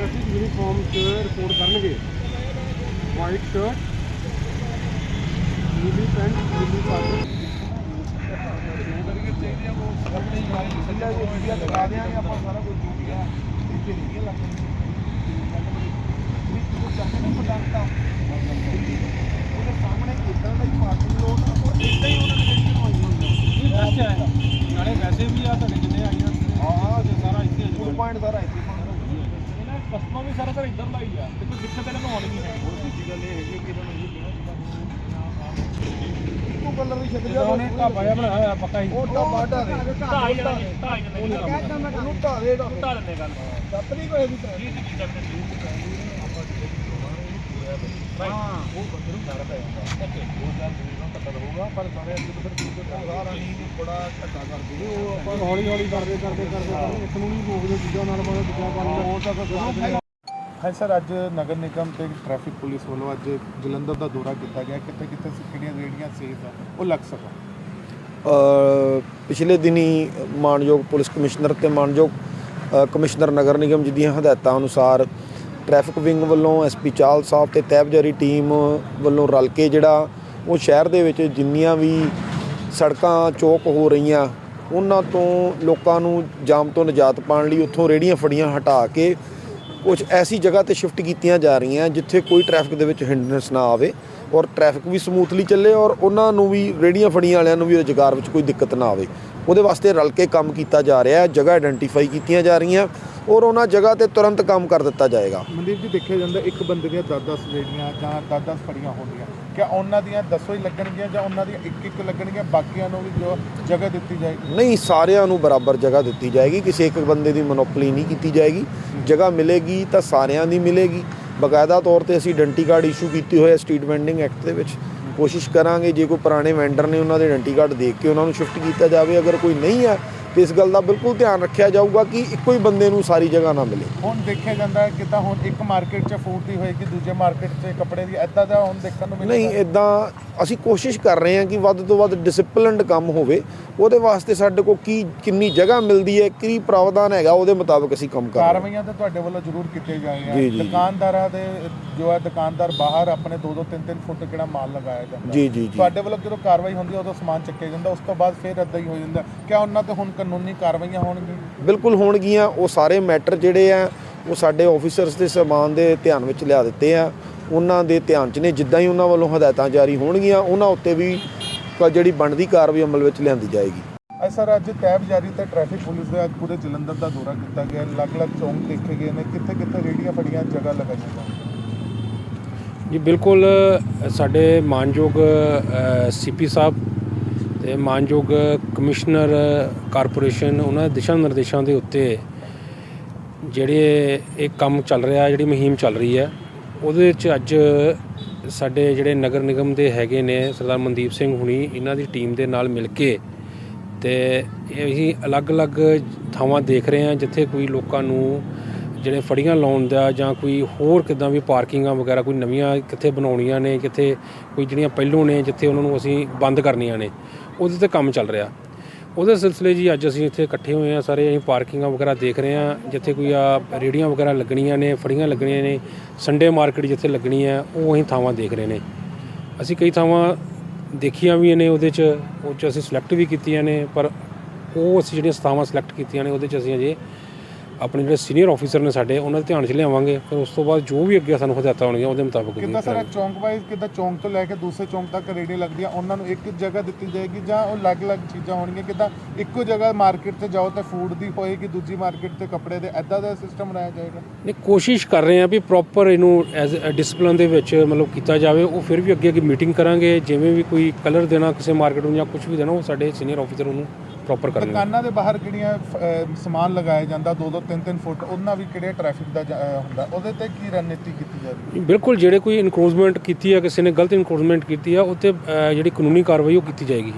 Traffic uniform 'ਚ report ਕਰਨਗੇ। White shirt ਨੀਲੀ ਪੈਂਟ ਨੀਲੀ ਪਾਟੀ ਆਪਾਂ ਸਾਰਾ ਕੁਝ ਜੁੜ ਗਿਆ ਇੱਥੇ ਸਾਹਮਣੇ ਕਿਦਾਂ ਦਾ ਹੀ ਪਾਰਟੀ ਕਸਟਮਰ ਵੀ ਸਾਰਾ ਸਰ ਇੱਧਰ ਦਾ ਹੀ ਆ ਤੇ ਕੋਈ ਦਿੱਕਤ ਇਹਨਾਂ ਨੂੰ ਆਉਣੀ ਨਹੀਂ ਹੈ ਦੂਜੀ ਗੱਲ ਇਹ ਹੈਗੀ ਕਿ ਇਹਨਾਂ ਨੂੰ ਇਹ ਇੱਕੋ ਕਲਰ ਦੀ ਛੱਡ ਜਿਹੜਾ ਉਹਨੇ ਢਾਬਾ ਜਿਹਾ ਬਣਾਇਆ ਹੋਇਆ ਪੱਕਾ ਹੀ। ਉਹ ਢਾਬਾ ਢਾ ਦੇ ਢਾਈ ਜਣੇ ਢਾਈ ਜਣੇ ਉਹਨੂੰ ਢਾ ਦੇ ਢਾ ਢਾ ਦਿੰਦੇ ਗੱਲ ਸੱਤ ਨਹੀਂ ਕੋਈ ਵੀ ਜੀ ਜੀ ਹਾਂ। ਉਹ ਬੰਦੇ ਨੂੰ ਡਰ ਪੈ ਜਾਂਦਾ। ਓਕੇ। ਉਹ ਗੱਲ ਪਤਾ ਹੋਊਗਾ ਪਰ ਸਾਰੇ ਅੱਗੇ ਤੋਂ ਫਿਰ ਸਾਰਾ ਨਹੀਂ ਬੜਾ ਘੱਟਾ ਕਰਦੇ ਉਹ ਆਪਾਂ ਹੌਲੀ ਹੌਲੀ ਕਰਦੇ ਕਰਦੇ ਕਰਦੇ ਕਰਦੇ ਇੱਕ ਨੂੰ ਨਹੀਂ ਰੋਕਦੇ ਚੀਜ਼ਾਂ ਨਾਲ ਬੜਾ ਦੂਜਾ ਬਣ ਉਹ ਤਾਂ ਕੋਈ ਹਾਂ ਸਰ ਅੱਜ ਨਗਰ ਨਿਗਮ ਤੇ ਟ੍ਰੈਫਿਕ ਪੁਲਿਸ ਵੱਲੋਂ ਅੱਜ ਜਲੰਧਰ ਦਾ ਦੌਰਾ ਕੀਤਾ ਗਿਆ। ਕਿੱਥੇ ਕਿੱਥੇ ਕਿਹੜੀਆਂ ਰੇੜੀਆਂ ਸੇਫ ਆ ਉਹ ਲੱਗ ਸਕਣ ਅ, ਪਿਛਲੇ ਦਿਨੀ ਮਾਨਯੋਗ ਪੁਲਿਸ ਕਮਿਸ਼ਨਰ ਤੇ ਮਾਨਯੋਗ ਕਮਿਸ਼ਨਰ ਨਗਰ ਨਿਗਮ ਜੀ ਦੀਆਂ ਹਦਾਇਤਾਂ ਅਨੁਸਾਰ ਟ੍ਰੈਫਿਕ ਵਿੰਗ ਵੱਲੋਂ ਐਸਪੀ ਚਾਲ ਸਾਹਿਬ ਤੇ ਤੈਬਜਾਰੀ ਟੀਮ ਵੱਲੋਂ ਰਲ ਕੇ ਜਿਹੜਾ ਉਹ ਸ਼ਹਿਰ ਦੇ ਵਿੱਚ ਜਿੰਨੀਆਂ ਵੀ ਸੜਕਾਂ ਚੌਕ ਹੋ ਰਹੀਆਂ, ਉਹਨਾਂ ਤੋਂ ਲੋਕਾਂ ਨੂੰ ਜਾਮ ਤੋਂ ਨਿਜਾਤ ਪਾਉਣ ਲਈ ਉੱਥੋਂ ਰੇੜੀਆਂ ਫੜੀਆਂ ਹਟਾ ਕੇ ਕੁਝ ਐਸੀ ਜਗ੍ਹਾ ਤੇ ਸ਼ਿਫਟ ਕੀਤੀਆਂ ਜਾ ਰਹੀਆਂ ਜਿੱਥੇ ਕੋਈ ਟ੍ਰੈਫਿਕ ਦੇ ਵਿੱਚ ਹਿੰਡਰੈਂਸ ਨਾ ਆਵੇ। ਔਰ ਟ੍ਰੈਫਿਕ ਵੀ ਸਮੂਥਲੀ ਚੱਲੇ ਔਰ ਉਹਨਾਂ ਨੂੰ ਵੀ ਰੇੜੀਆਂ ਫੜੀਆਂ ਵਾਲਿਆਂ ਨੂੰ ਵੀ ਰੁਜ਼ਗਾਰ ਵਿੱਚ ਕੋਈ ਦਿੱਕਤ ਨਾ ਆਵੇ। ਉਹਦੇ ਵਾਸਤੇ ਰਲ ਕੇ ਕੰਮ ਕੀਤਾ ਜਾ ਰਿਹਾ ਹੈ ਜਗ੍ਹਾ ਆਇਡੈਂਟੀਫਾਈ ਕੀਤੀਆਂ ਜਾ ਰਹੀਆਂ ਔਰ ਉਹਨਾਂ ਜਗ੍ਹਾ ਤੇ ਤੁਰੰਤ ਕੰਮ ਕਰ ਦਿੱਤਾ ਜਾਏਗਾ। ਮਨਦੀਪ ਜੀ ਦੇਖਿਆ ਜਾਂਦਾ ਇੱਕ ਬੰਦੇ ਦੀਆਂ 10-10 ਰੇੜੀਆਂ ਜਾਂ 10-10 ਫੜੀਆਂ ਹੋਣਗੀਆਂ। ਕਿਆ ਉਹਨਾਂ ਦੀਆਂ 10 ਹੀ ਲੱਗਣਗੀਆਂ ਜਾਂ ਉਹਨਾਂ ਦੀਆਂ ਇੱਕ ਇੱਕ ਲੱਗਣਗੀਆਂ ਬਾਕੀਆਂ ਨੂੰ ਵੀ ਜੋ ਜਗ੍ਹਾ ਦਿੱਤੀ ਜਾਏਗੀ? ਨਹੀਂ ਸਾਰਿਆਂ ਨੂੰ ਬਰਾਬਰ ਜਗ੍ਹਾ ਦਿੱਤੀ ਜਾਏਗੀ ਕਿਸੇ ਇੱਕ ਬੰਦੇ ਦੀ ਮੋਨੋਪੋਲੀ ਨਹੀਂ ਕੀਤੀ ਜਾਏਗੀ। ਜਗ੍ਹਾ ਮਿਲੇਗੀ ਤਾਂ ਸਾਰਿਆਂ ਦੀ ਮਿਲੇਗੀ। ਬਕਾਇਦਾ ਤੌਰ ਤੇ ਅਸੀਂ ਆਇਡੈਂਟੀ ਕਾਰਡ ਇਸ਼ੂ ਕੀਤੇ ਹੋਏ ਆ ਸਟਰੀਟ ਵੈਂਡਿੰਗ ਐਕਟ ਦੇ ਵਿੱਚ। ਕੋਸ਼ਿਸ਼ ਕਰਾਂਗੇ ਜੇ ਕੋਈ ਪੁਰਾਣੇ ਵੈਂਡਰ ਨੇ ਉਹਨਾਂ ਦੇ ਆਇਡੈਂਟੀ ਕਾਰਡ ਦੇਖ ਕੇ ਉਹਨਾਂ ਨੂੰ ਸ਼ਿਫਟ ਕੀਤਾ ਜਾਵੇ। ਅਗਰ ਕੋਈ ਨਹੀਂ ਆ ਤੇ ਇਸ ਗੱਲ ਦਾ ਬਿਲਕੁਲ ਧਿਆਨ ਰੱਖਿਆ ਜਾਊਗਾ ਕਿ ਇੱਕੋ ਹੀ ਬੰਦੇ ਨੂੰ ਸਾਰੀ ਜਗ੍ਹਾ ਨਾ ਮਿਲੇ। ਹੁਣ ਦੇਖਿਆ ਜਾਂਦਾ ਹੈ ਕਿਦਾਂ ਹੁਣ ਇੱਕ ਮਾਰਕੀਟ 'ਚ ਫੂਡ ਦੀ ਹੋਏਗੀ ਦੂਜੇ ਮਾਰਕੀਟ 'ਚ ਕੱਪੜੇ ਦੀ ਐਦਾਂ ਦਾ ਹੁਣ ਦੇਖਣ ਨੂੰ ਨਹੀਂ ਇਦਾਂ ਅਸੀਂ ਕੋਸ਼ਿਸ਼ ਕਰ ਰਹੇ ਹਾਂ ਕਿ ਵੱਧ ਤੋਂ ਵੱਧ ਡਿਸਪਲਿਨਡ ਕੰਮ ਹੋਵੇ। ਉਹਦੇ ਵਾਸਤੇ ਸਾਡੇ ਕੋਲ ਕੀ ਕਿੰਨੀ ਜਗ੍ਹਾ ਮਿਲਦੀ ਹੈ ਕੀ ਪ੍ਰਾਵਧਾਨ ਹੈਗਾ ਉਹਦੇ ਮੁਤਾਬਕ ਅਸੀਂ ਕੰਮ ਕਰ ਰਹੇ ਹਾਂ। ਕਾਰਵਾਈਆਂ ਤਾਂ ਤੁਹਾਡੇ ਵੱਲੋਂ ਜ਼ਰੂਰ ਕੀਤੀਆਂ ਜਾਣਗੀਆਂ। ਦੁਕਾਨਦਾਰਾਂ ਦੇ ਜੋ ਹੈ ਦੁਕਾਨਦਾਰ ਬਾਹਰ ਆਪਣੇ 2-2 3-3 ਫੁੱਟ ਕਿਹੜਾ ਮਾਲ ਲਗਾਇਆ ਜਾਂਦਾ। ਜੀ ਜੀ ਜੀ। ਤੁਹਾਡੇ ਵੱਲੋਂ ਜਦੋਂ ਕਾਰਵਾਈ ਹੁੰਦੀ ਹੈ ਉਦੋਂ ਸਮਾਨ ਚੱਕਿਆ ਜਾਂਦਾ ਉਸ ਤੋਂ ਬਾਅਦ ਫਿਰ ਏਦਾਂ ਹੀ ਹੋ ਜਾਂਦਾ। ਕਿਆ ਉਹਨਾਂ ਤੇ ਹੁਣ ਕਾਨੂੰਨੀ ਕਾਰਵਾਈਆਂ ਹੋਣਗੀਆਂ? ਬਿਲਕੁਲ ਹੋਣਗੀਆਂ। ਉਹ ਸਾਰੇ ਮੈਟਰ ਜਿਹੜੇ ਆ ਉਹ ਸਾਡੇ ਆਫੀਸਰਸ ਦੇ ਸਮਾਨ ਦੇ ਧਿਆਨ ਵਿੱਚ ਲਿਆ ਦਿੱਤੇ ਆ। ਉਹਨਾਂ ਦੇ ਧਿਆਨ 'ਚ ਨੇ। ਜਿੱਦਾਂ ਹੀ ਉਹਨਾਂ ਵੱਲੋਂ ਹਦਾਇਤਾਂ ਜਾਰੀ ਹੋਣਗੀਆਂ ਉਹਨਾਂ ਉੱਤੇ ਵੀ ਜਿਹੜੀ ਬਣਦੀ ਕਾਰਵਾਈ ਅਮਲ ਵਿੱਚ ਲਿਆਂਦੀ ਜਾਏਗੀ। ਅੱਜ ਸਰ ਅੱਜ ਤੈਬ ਜਾਰੀ ਤੇ ਟ੍ਰੈਫਿਕ ਪੁਲਿਸ ਦੇ ਅੱਜ ਪੂਰੇ ਜਲੰਧਰ ਦਾ ਦੌਰਾ ਕੀਤਾ ਗਿਆ। ਅਲੱਗ-ਅਲੱਗ ਚੌਂਕ ਦੇਖੇ ਗਏ ਨੇ। ਕਿੱਥੇ ਕਿੱਥੇ ਰੇੜੀਆਂ ਫੜੀਆਂ ਜਗ੍ਹਾ ਲਗਾਈਆਂ ਜੀ ਬਿਲਕੁਲ ਸਾਡੇ ਮਾਨਯੋਗ ਸੀਪੀ ਸਾਹਿਬ ਤੇ ਮਾਨਯੋਗ ਕਮਿਸ਼ਨਰ, ਕਾਰਪੋਰੇਸ਼ਨ, ਉਹਨਾਂ ਦੇ ਦਿਸ਼ਾ ਨਿਰਦੇਸ਼ਾਂ ਦੇ ਉੱਤੇ ਜਿਹੜੇ ਇਹ ਕੰਮ ਚੱਲ ਰਿਹਾ, ਜਿਹੜੀ ਮੁਹਿੰਮ ਚੱਲ ਰਹੀ ਹੈ, ਉਹਦੇ ਵਿੱਚ ਅੱਜ ਸਾਡੇ ਜਿਹੜੇ ਨਗਰ ਨਿਗਮ ਦੇ ਹੈਗੇ ਨੇ, ਸਰਦਾਰ ਮਨਦੀਪ ਸਿੰਘ ਹੁਣੀ, ਇਹਨਾਂ ਦੀ ਟੀਮ ਦੇ ਨਾਲ ਮਿਲ ਕੇ ਤੇ ਅਸੀਂ ਅਲੱਗ-ਅਲੱਗ ਥਾਵਾਂ ਦੇਖ ਰਹੇ ਹਾਂ, ਜਿੱਥੇ ਕੋਈ ਲੋਕਾਂ ਨੂੰ ਜਿਹੜੇ ਫੜੀਆਂ ਲਾਉਣ ਦਾ ਜਾਂ ਕੋਈ ਹੋਰ ਕਿਦਾਂ ਵੀ ਪਾਰਕਿੰਗਾਂ ਵਗੈਰਾ ਕੋਈ ਨਵੀਆਂ ਕਿੱਥੇ ਬਣਾਉਣੀਆਂ ਨੇ, ਕਿੱਥੇ ਕੋਈ ਜਿਹੜੀਆਂ ਪਹਿਲੋਂ ਨੇ, ਜਿੱਥੇ ਉਹਨਾਂ ਨੂੰ ਅਸੀਂ ਬੰਦ ਕਰਨੀਆਂ ਨੇ, ਉਹਦੇ ਤੇ ਕੰਮ ਚੱਲ ਰਿਹਾ। ਉਹਦੇ ਸਿਲਸਿਲੇ ਜੀ ਅੱਜ ਅਸੀਂ ਇੱਥੇ ਇਕੱਠੇ ਹੋਏ ਆ ਸਾਰੇ ਅਸੀਂ ਪਾਰਕਿੰਗਾਂ ਵਗੈਰਾ ਦੇਖ ਰਹੇ ਆ ਜਿੱਥੇ ਕੋਈ ਆ ਰੇੜੀਆਂ ਵਗੈਰਾ ਲੱਗਣੀਆਂ ਨੇ, ਫੜੀਆਂ ਲੱਗਣੀਆਂ ਨੇ ਸੰਡੇ ਮਾਰਕੀਟ ਜਿੱਥੇ ਲੱਗਣੀ ਹੈ, ਉਹ ਅਸੀਂ ਥਾਵਾਂ ਦੇਖ ਰਹੇ ਨੇ। ਅਸੀਂ ਕਈ ਥਾਵਾਂ ਦੇਖੀਆਂ ਵੀ ਨੇ ਉਹਦੇ 'ਚ, ਉਹ 'ਚ ਅਸੀਂ ਸਿਲੈਕਟ ਵੀ ਕੀਤੀਆਂ ਨੇ, ਪਰ ਉਹ ਅਸੀਂ ਜਿਹੜੀਆਂ ਥਾਵਾਂ ਸਿਲੈਕਟ ਕੀਤੀਆਂ ਨੇ, ਉਹਦੇ 'ਚ ਅਸੀਂ ਅਜੇ ਆਪਣੇ ਜਿਹੜੇ ਸੀਨੀਅਰ ਆਫੀਸਰ ਨੇ ਸਾਡੇ ਉਹਨਾਂ ਦੇ ਧਿਆਨ 'ਚ ਲਿਆਵਾਂਗੇ ਫਿਰ ਉਸ ਤੋਂ ਬਾਅਦ ਜੋ ਵੀ ਅੱਗੇ ਸਾਨੂੰ ਹਦਾਇਤਾਂ ਹੋਣਗੀਆਂ ਉਹਦੇ ਮੁਤਾਬਕ ਕਿੱਦਾਂ ਸਰ। ਚੌਂਕ ਵਾਈਜ਼ ਕਿੱਦਾਂ ਚੌਂਕ ਤੋਂ ਲੈ ਕੇ ਦੂਸਰੇ ਚੌਂਕ ਤੱਕ ਰੇੜੀ ਲੱਗਦੀਆਂ ਉਹਨਾਂ ਨੂੰ ਇੱਕ ਜਗ੍ਹਾ ਦਿੱਤੀ ਜਾਏਗੀ ਜਾਂ ਉਹ ਅਲੱਗ-ਅਲੱਗ ਚੀਜ਼ਾਂ ਹੋਣਗੀਆਂ ਕਿੱਦਾਂ ਇੱਕੋ ਜਗ੍ਹਾ ਮਾਰਕੀਟ 'ਤੇ ਜਾਓ ਤਾਂ ਫੂਡ ਦੀ ਹੋਏਗੀ ਦੂਜੀ ਮਾਰਕੀਟ 'ਤੇ ਕੱਪੜੇ ਦੇ ਐਦਾਂ ਦਾ ਸਿਸਟਮ ਬਣਾਇਆ ਜਾਏਗਾ ਨਹੀਂ ਕੋਸ਼ਿਸ਼ ਕਰ ਰਹੇ ਹਾਂ ਵੀ ਪ੍ਰੋਪਰ ਇਹਨੂੰ ਐਜ਼ ਡਿਸਪਲਿਨ ਦੇ ਵਿੱਚ ਮਤਲਬ ਕੀਤਾ ਜਾਵੇ ਉਹ ਫਿਰ ਵੀ ਅੱਗੇ ਅੱਗੇ ਮੀਟਿੰਗ ਕਰਾਂਗੇ ਜਿਵੇਂ ਵੀ ਕੋਈ ਕਲਰ ਦੇਣਾ ਕਿਸੇ ਮਾਰਕੀਟ ਨੂੰ ਜਾਂ ਕੁਝ ਵੀ ਦੇਣਾ ਉਹ ਸਾਡੇ ਸੀਨੀਅਰ ਆਫੀਸਰ ਉਹਨੂੰ ਪ੍ਰੋਪਰ ਕਰਨਗੇ ਦੁਕਾਨਾਂ ਦੇ ਬਾਹਰ ਕਿਹੜੀਆਂ ਅਹ, ਸਮਾਨ ਲਗਾਇਆ ਜਾਂਦਾ 2-2 3-3 ਫੁੱਟ ਉਹਨਾਂ ਵੀ ਕਿਹੜੇ ਟ੍ਰੈਫਿਕ ਦਾ ਜ- ਅਹ, ਹੁੰਦਾ? ਉਹਦੇ ਤੇ ਕੀ ਰਣਨੀਤੀ ਕੀਤੀ ਜਾ ਰਹੀ ਹੈ ਬਿਲਕੁਲ ਜਿਹੜੇ ਕੋਈ ਇਨਕਰੋਚਮੈਂਟ ਕੀਤੀ ਹੈ ਕਿਸੇ ਨੇ ਗਲਤ ਇਨਕਰੋਚਮੈਂਟ ਕੀਤੀ ਹੈ ਉੱਤੇ ਜਿਹੜੀ ਕਾਨੂੰਨੀ ਕਾਰਵਾਈ ਉਹ ਕੀਤੀ ਜਾਏਗੀ